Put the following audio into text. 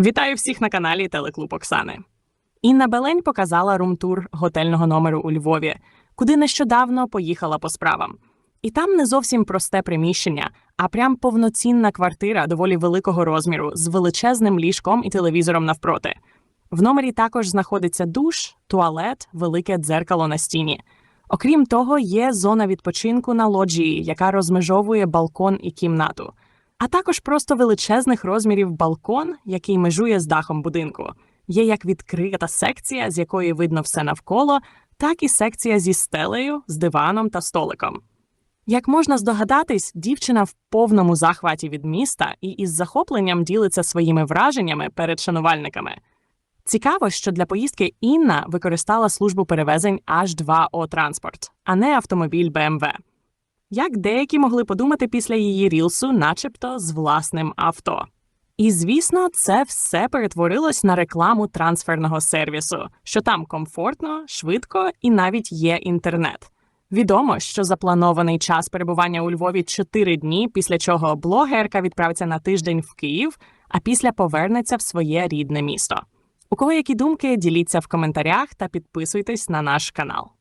Вітаю всіх на каналі Телеклуб Оксани. Інна Белень показала румтур готельного номеру у Львові, куди нещодавно поїхала по справам. І там не зовсім просте приміщення, а прям повноцінна квартира доволі великого розміру з величезним ліжком і телевізором навпроти. В номері також знаходиться душ, туалет, велике дзеркало на стіні. Окрім того, є зона відпочинку на лоджії, яка розмежовує балкон і кімнату, а також просто величезних розмірів балкон, який межує з дахом будинку. Є як відкрита секція, з якої видно все навколо, так і секція зі стелею, з диваном та столиком. Як можна здогадатись, дівчина в повному захваті від міста і із захопленням ділиться своїми враженнями перед шанувальниками. Цікаво, що для поїздки Інна використала службу перевезень H2O Транспорт, а не автомобіль BMW. Як деякі могли подумати після її рілсу, начебто з власним авто. І звісно, це все перетворилось на рекламу трансферного сервісу, що там комфортно, швидко і навіть є інтернет. Відомо, що запланований час перебування у Львові 4 дні, після чого блогерка відправиться на тиждень в Київ, а після повернеться в своє рідне місто. У кого які думки, діліться в коментарях та підписуйтесь на наш канал.